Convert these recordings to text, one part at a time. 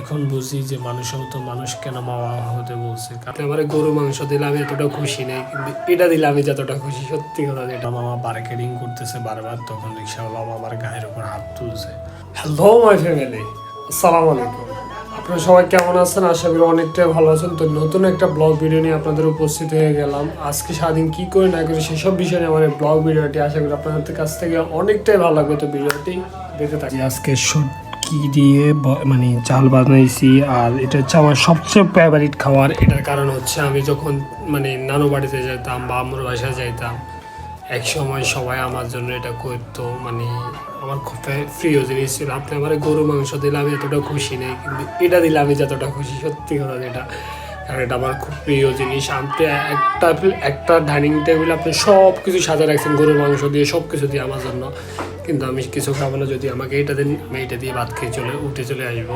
এখন বুঝি যে মানুষও তো মানুষ কেন মাওয়া হতে বলছে? আমার গরু মাংস দিলে আমি এতটা খুশি নেই কিন্তু এটা দিলে আমি যতটা খুশি সত্যি কথা যেটা। মামা বার্গেনিং করতেছে বারবার তখন রিক্সাওয়ালা আমার গায়ের উপর হাত তুলছে। হ্যালো মাই ফ্যামিলি আসসালামু আলাইকুম। আপনারা সবাই কেমন আছেন? আশা করি অনেকটাই ভালো আছেন। তো নতুন একটা ব্লগ ভিডিও নিয়ে আপনাদের উপস্থিত হয়ে গেলাম। আজকে সারাদিন কি করে না করি সেসব বিষয় নিয়ে আমার ব্লগ ভিডিওটি আশা করি আপনাদের কাছ থেকে অনেকটাই ভালো লাগবে। তো ভিডিওটি দেখতে থাকি আজকে কি দিয়ে মানে চাল বানাইছি, আর এটা হচ্ছে আমার সবচেয়ে ফেভারিট খাবার। এটার কারণ হচ্ছে আমি যখন মানে নানু বাড়িতে যেতাম বা আমার বাসায় যাইতাম এক সময় সবাই আমার জন্য এটা করতো। মানে আমার খুব প্রিয় জিনিস ছিল। আপনি আমার গরু মাংস দিলে আমি এতটা খুশি নেই, কিন্তু এটা দিলে আমি যতটা খুশি, সত্যি কথা যেটা। কারণ এটা আমার খুব প্রিয় জিনিস। আপনি একটা একটা ডাইনিং টেবিল আপনি সব কিছু সাজা রাখছেন, গরুর মাংস দিয়ে সব কিছু দিয়ে আমার জন্য। কিন্তু আমি কিছু খাব না, যদি আমাকে এটা দিন, আমি এটা দিয়ে ভাত খেয়ে চলে উঠে চলে আসব।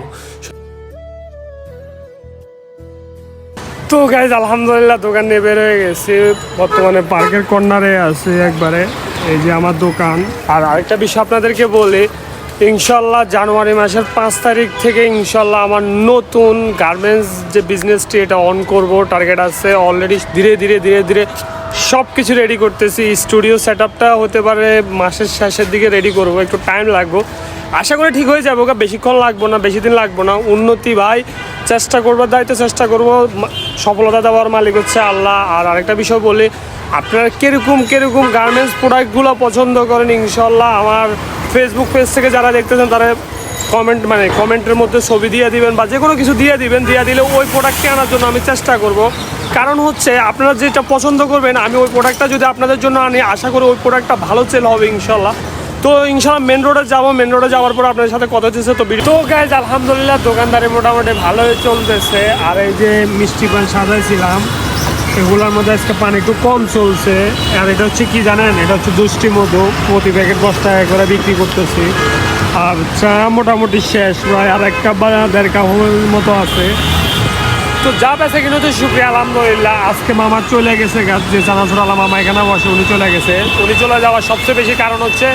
তো গাইজ আলহামদুলিল্লাহ দোকান নিয়ে বের হয়ে গেছি। বর্তমানে পার্কের কর্নারে আছে একবারে। এই যে আমার দোকান। আর আরেকটা বিষয় আপনাদেরকে বলি ইনশাল্লাহ জানুয়ারি মাসের পাঁচ তারিখ থেকে ইনশাল্লাহ আমার নতুন গার্মেন্টস যে বিজনেসটি এটা অন করব টার্গেট আছে অলরেডি ধীরে ধীরে ধীরে ধীরে সব কিছু রেডি করতেছি। স্টুডিও সেট হতে পারে মাসের শেষের দিকে রেডি করব, একটু টাইম লাগবে। আশা করি ঠিক হয়ে যাব বেশিক্ষণ লাগবো না, বেশি দিন লাগবো না। উন্নতি ভাই, চেষ্টা করবার দায়িত্ব চেষ্টা করব সফলতা দেওয়ার মালিক হচ্ছে আল্লাহ। আর আরেকটা বিষয় বলি, আপনারা কীরকম কীরকম গার্মেন্টস প্রোডাক্টগুলো পছন্দ করেন ইনশাল্লাহ আমার ফেসবুক পেজ থেকে যারা দেখতেছেন, তারা কমেন্ট মানে কমেন্টের মধ্যে ছবি দিয়ে দিবেন বা যে কোনো কিছু দিয়ে দিবেন, দিয়ে দিলে ওই প্রোডাক্টটি আনার জন্য আমি চেষ্টা করব। কারণ হচ্ছে, আপনারা যেটা পছন্দ করবেন, আমি ওই প্রোডাক্টটা যদি আপনাদের জন্য আনি, আশা করি ওই প্রোডাক্টটা ভালো সেল হবে ইনশাল্লাহ তো ইনশাল্লাহ মেন রোডে যাব মেন রোডে যাওয়ার পর আপনার সাথে কথা হচ্ছে তো তো গাইজ আলহামদুলিল্লাহ দোকানদারি মোটামুটি ভালোই চলতেছে। আর এই যে মিষ্টি পান সাজাইছিলাম এগুলোর মধ্যে আজকে পানি একটু কম চলছে। আর এটা হচ্ছে কি জানেন এটা হচ্ছে দুষ্টি মধু প্রতি প্যাকেট দশ টাকা করে বিক্রি করতেছি। আর চা মোটামুটি শেষ প্রায় আর একটা বা দেড় কাপের মতো আছে। তো যা পেছে কিন্তু তো শুক্রিয়া আলহামদুলিল্লাহ। আজকে মামা চলে গেছে গাছ যে চানাচুর আলা মামা এখানে বসে উনি চলে গেছে। উনি চলে যাওয়ার সবচেয়ে বেশি কারণ হচ্ছে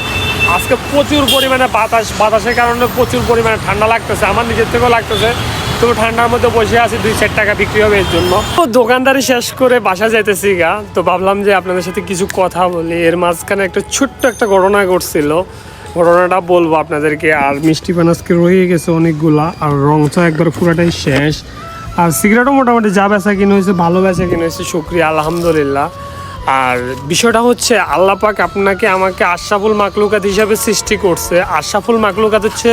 আজকে প্রচুর পরিমাণে বাতাস, বাতাসের কারণে প্রচুর পরিমাণে ঠান্ডা লাগতেছে, আমার নিজের থেকেও লাগতেছে। তো ঠান্ডার মধ্যে বসে আছি, দুই চার টাকা বিক্রি হবে এর জন্য। তো দোকানদারি শেষ করে বাসা যাইতেছি গা, তো ভাবলাম যে আপনাদের সাথে কিছু কথা বলি। এর মাঝখানে একটা ছোট্ট একটা ঘটনা ঘটছিল। ঘটনাটা বলব আপনাদেরকে। আর মিষ্টি পান আজকে রয়ে গেছে অনেকগুলা, আর রং চা একবার পুরাটাই শেষ। আর সিগারেটও মোটামুটি যা বেচা কিনে হয়েছে, ভালো বেচা কিনে হয়েছে, শুক্রিয়া, আলহামদুলিল্লাহ। আর বিষয়টা হচ্ছে, আল্লাহ পাক আপনাকে আমাকে আশরাফুল মাকলুকাত হিসাবে সৃষ্টি করছে। আশরাফুল মাকলুকাত হচ্ছে,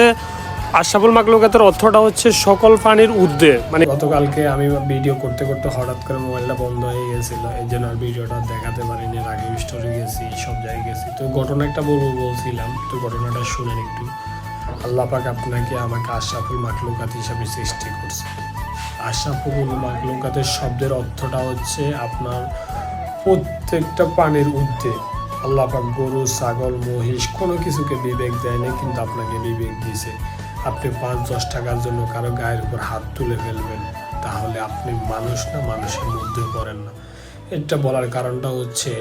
আশরাফুল মাকলুকাতের অর্থটা হচ্ছে সকল প্রাণীর ঊর্ধ্বে। মানে গতকালকে আমি ভিডিও করতে করতে হঠাৎ করে মোবাইলটা বন্ধ হয়ে গেছিল। এই জন্য আর ভিডিওটা দেখাতে পারিনি এর আগে স্টোরে গেছি, সব জায়গায় গেছি। তো ঘটনা একটা বলব বলছিলাম, তো ঘটনাটা শুনেন একটু। আল্লাহ পাক আপনাকে আমাকে আশরাফুল মাকলুকাত হিসাবে সৃষ্টি করছে। আশরাফুল মাকলুকাতের শব্দের অর্থটা হচ্ছে আপনার প্রত্যেকটা প্রাণীর ঊর্ধ্বে আল্লাহ পাক গরু, ছাগল, মহিষ কোনো কিছুকে বিবেক দেয় না কিন্তু আপনাকে বিবেক দিয়েছে। আপনি পাঁচ, দশ টাকার জন্য কারও গায়ের উপর হাত তুলে ফেলবেন, তাহলে আপনি মানুষ না, মানুষের মধ্যে পড়েন না। এটা বলার কারণটা হচ্ছে,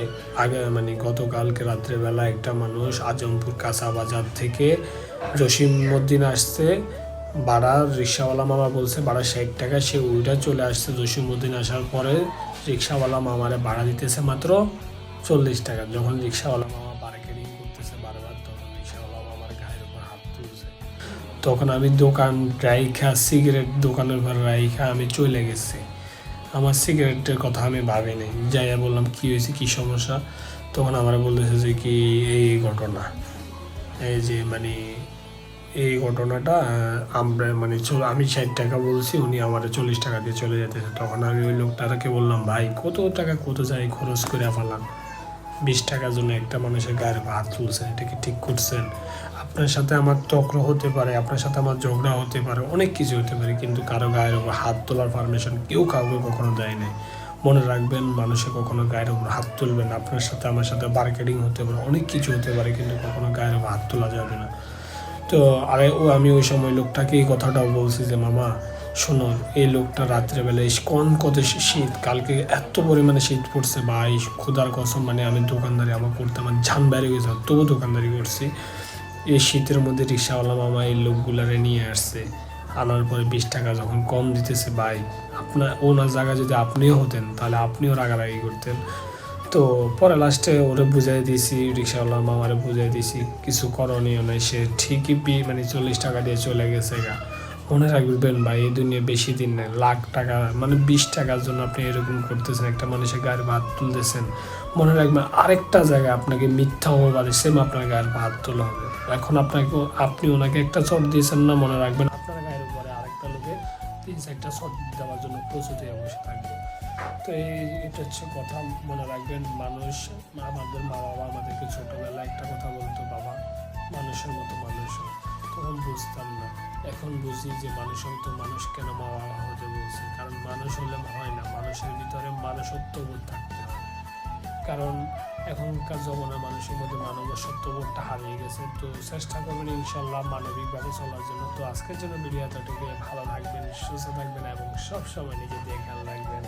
আগে মানে গতকালকে রাত্রেবেলা একটা মানুষ আজমপুর কাঁচা বাজার থেকে জসিমউদ্দিন আসছে ভাড়া রিক্সাওয়ালা মামা বলছে ভাড়া ষাট টাকা সে উইটা চলে আসছে। জসিমউদ্দিন আসার পরে রিক্সাওয়ালা মামারে ভাড়া দিতেছে মাত্র চল্লিশ টাকা। যখন রিক্সাওয়ালা মামা বার্গেনিং করতেছে বারবার, তখন রিক্সাওয়ালা মামার গায়ের উপর হাত তুলছে। তখন আমি দোকান রাইখা, সিগারেট দোকানের ঘর রাইখা আমি চলে গেছি। আমার সিগারেটের কথা আমি ভাবি ভাবিনি। যাইয়া বললাম, কি হয়েছে? কি সমস্যা? তখন আমার বলতেছে যে, কি এই ঘটনা। এই যে মানে এই ঘটনাটা আমরা মানে আমি ষাট টাকা বলছি, উনি আমার চল্লিশ টাকা দিয়ে চলে যেতেছে। তখন আমি ওই লোকটাকে বললাম, ভাই, কত টাকা, কত যাই খরচ করে ফেলাম? বিশ টাকার জন্য একটা মানুষের গায়ের হাত তুলছেন এটা কি ঠিক করছেন? আপনার সাথে আমার তক্র হতে পারে, আপনার সাথে আমার ঝগড়া হতে পারে, অনেক কিছু হতে পারে, কিন্তু কারও গায়ের উপর হাত তোলার পারমিশন কেউ কাউকে কখনো দেয় নাই। মনে রাখবেন, মানুষে কখনো গায়ের উপর হাত তুলবেন আপনার সাথে, আমার সাথে মার্কেটিং হতে পারে, অনেক কিছু হতে পারে, কিন্তু কখনো গায়ের উপর হাত তোলা যাবে না। তো আরে ও, আমি ওই সময় লোকটাকে এই কথাটাও বলছি যে, মামা, শোনো, এই লোকটা রাত্রেবেলায় কোন কত শীত, কালকে এত পরিমাণে শীত পড়ছে এই ক্ষুদার কসম মানে আমি দোকানদারি আমার করতে আমার ঝান বেড়ে গেছে তবু দোকানদারি করছি। এই শীতের মধ্যে রিক্সাওয়ালা মামা এই লোকগুলারে নিয়ে আসছে, আনার পরে বিশ টাকা যখন কম দিতেছে ভাই, আপনার ওনার জায়গায় যদি আপনিও হতেন, তাহলে আপনিও রাগারাগি করতেন। তো পরে লাস্টে ওরে বুঝাই দিয়েছি রিক্সাওয়ালা মামারে বুঝাই দিয়েছি, কিছু করণীয় নাই, সে ঠিকই বি- মানে চল্লিশ টাকা দিয়ে চলে গেছে গা। মনে রাখবেন ভাই, এই দুনিয়া বেশি দিন নেই, লাখ টাকা মানে বিশ টাকার জন্য আপনি এরকম করতেছেন, একটা মানুষের গায়ের ভাত তুলতেছেন। মনে রাখবেন আরেকটা জায়গায় আপনাকে মিথ্যা অপবাদে সেম আপনার গায়ের ভাত তোলা হবে। এখন আপনাকে, আপনি ওনাকে একটা চট দিয়েছেন না, মনে রাখবেন চারটা শট দেওয়ার জন্য প্রস্তুত বসে থাকবে। তো এই এটা হচ্ছে কথা, মনে রাখবেন মানুষ আমাদের মা বাবা আমাদেরকে ছোটবেলায় একটা কথা বলতো, বাবা, মানুষের মতো মানুষ। তখন বুঝতাম না। এখন বুঝি যে মানুষের মতো মানুষ কেন মা বাবা হতে বলছে? কারণ মানুষ হলে হয় না। মানুষের ভিতরে মানুষত্ব বোধ থাকতে হয়। কারণ এখনকার জমানা মানুষের মধ্যে মানব সত্যবোধটা হারিয়ে গেছে। তো চেষ্টা করবেন ইনশাল্লাহ মানবিকভাবে চলার জন্য। তো আজকের জন্য ভিডিও এতটুকু ভালো থাকবেন, সুস্থ থাকবেন এবং সবসময় নিজের দিয়ে খেয়াল রাখবেন।